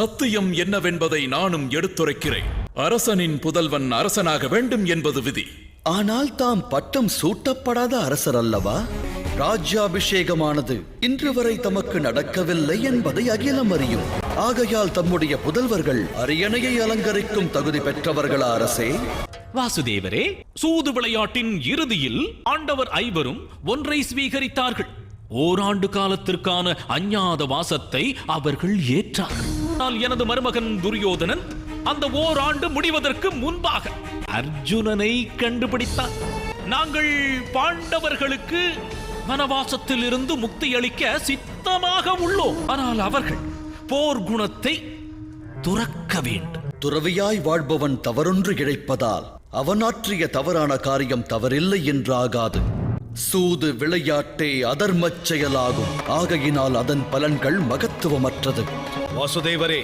சத்தியம் என்னவென்பதை நானும் எடுத்துரைக்கிறேன். அரசனின் புதல்வன் அரசனாக வேண்டும் என்பது விதி. ஆனால் தாம் பட்டம் சூட்டப்படாத அரசர் அல்லவா? ராஜ்யாபிஷேகமானது இன்று வரை தமக்கு நடக்கவில்லை என்பதை அகிலம் அறியும். ஆகையால் தம்முடைய புதல்வர்கள் அரியணையை அலங்கரிக்கும் தகுதி பெற்றவர்களா அரசே? வாசுதேவரே சூது விளையாட்டின் இறுதியில் ஆண்டவர் ஐவரும் ஒன்றை ஸ்வீகரித்தார்கள். ஓராண்டு காலத்திற்கான அஞ்ஞாத வாசத்தை அவர்கள் ஏற்றார்கள். ஆனால் எனது மருமகன் துரியோதனன் அந்த ஓராண்டு முடிவதற்கு முன்பாக. அர்ஜுனனை கண்டுபிடித்தான். நாங்கள் பாண்டவர்களுக்கு வனவாசத்தில் இருந்து முக்தி அளிக்க சித்தமாக உள்ளோம். ஆனால் அவர்கள் போர் குணத்தை துறக்க வேண்டும். துறவியாய் வாழ்பவன் தவறொன்று இழைப்பதால் அவனாற்றிய தவறான காரியம் தவறில்லை என்றாகாது. சூது விளையாட்டே அதர்மச் செயலாகும். ஆகையினால் அதன் பலன்கள் மகத்துவமற்றது. வாசுதேவரே